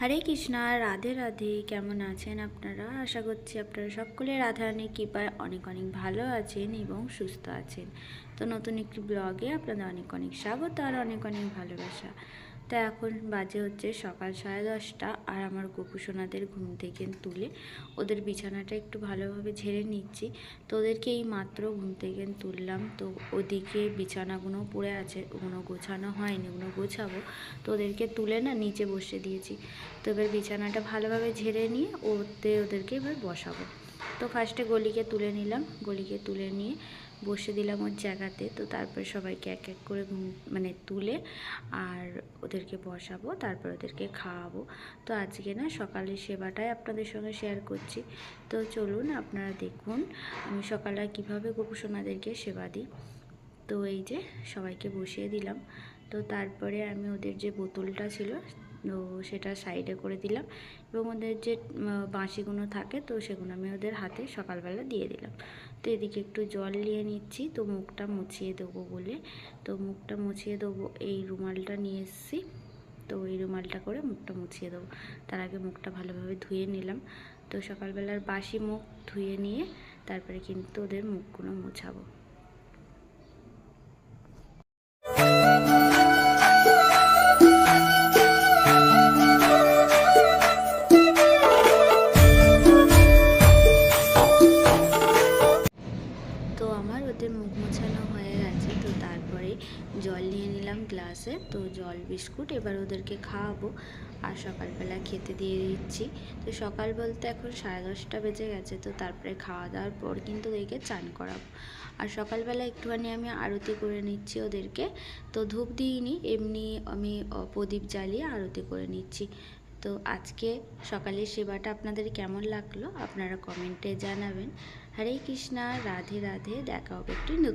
হরে কৃষ্ণা, রাধে রাধে। কেমন আছেন আপনারা? আশা করছি আপনারা সকলে রাধারানীর কৃপায় অনেক অনেক ভালো আছেন এবং সুস্থ আছেন। তো নতুন একটি ব্লগে আপনাদের অনেক অনেক স্বাগত আর অনেক অনেক ভালোবাসা। তো এখন বাজে হচ্ছে সকাল সাড়ে দশটা আর আমার গোপুসোনাদের ঘুম থেকে তুলে ওদের বিছানাটা একটু ভালোভাবে ঝেড়ে নিচ্ছি। তো ওদেরকে এই মাত্র ঘুম থেকে তুললাম। তো ওদিকে বিছানাগুলো পড়ে আছে ওগুলো গোছানো হয়নি ওগুলো গোছাবো। তো ওদেরকে তুলে না নিচে বসে দিয়েছি। তো এবার বিছানাটা ভালোভাবে ঝেড়ে নিয়ে ওতে ওদেরকে এবার বসাবো। তো ফার্স্টে গলিকে তুলে নিলাম। গলিকে তুলে নিয়ে বসে দিলাম ওর জায়গাতে। তো তারপরে সবাইকে এক এক করে মানে তুলে আর ওদেরকে বসাবো, তারপর ওদেরকে খাওয়াবো। তো আজকে না সকালের সেবাটাই আপনাদের সঙ্গে শেয়ার করছি। তো চলুন আপনারা দেখুন আমি সকালে কীভাবে গোপুসোনাদেরকে সেবা দিই। তো এই যে সবাইকে বসিয়ে দিলাম। তো তারপরে আমি ওদের যে বোতলটা ছিল তো সেটা সাইডে করে দিলাম এবং ওদের যে বাঁশিগুলো থাকে তো সেগুলো আমি ওদের হাতে সকালবেলা দিয়ে দিলাম। তো এদিকে একটু জল নিয়ে নিচ্ছি, তো মুখটা মুছিয়ে দেবো বলে। তো মুখটা মুছিয়ে দেবো, এই রুমালটা নিয়ে এসেছি। তো এই রুমালটা করে মুখটা মুছিয়ে দেবো। তার আগে মুখটা ভালোভাবে ধুয়ে নিলাম। তো সকালবেলার বাসি মুখ ধুয়ে নিয়ে তারপরে কিন্তু ওদের মুখগুলো মুছাবো। ওদের মুখ মোছানো হয়ে গেছে, তো তারপরে জল নিয়ে নিলাম গ্লাসে, তো জল, বিস্কুট এবার ওদেরকে খাওয়াবো। আর সকালবেলা খেতে দিয়ে দিচ্ছি। তো সকাল বলতে এখন সাড়ে দশটা বেজে গেছে, তো তারপরে খাওয়া দাওয়ার পর কিন্তু ওদেরকে চান করাবো। আর সকালবেলা একটুখানি আমি আরতি করে নিচ্ছি ওদেরকে, তো ধূপ দিইনি, এমনি আমি প্রদীপ জ্বালিয়ে আরতি করে নিচ্ছি। তো আজকে সকালের সেবাটা আপনাদের কেমন লাগল? আপনারা কমেন্টে জানাবেন। হরে কৃষ্ণা, রাধে রাধে, দেখা হবে একটি নতুন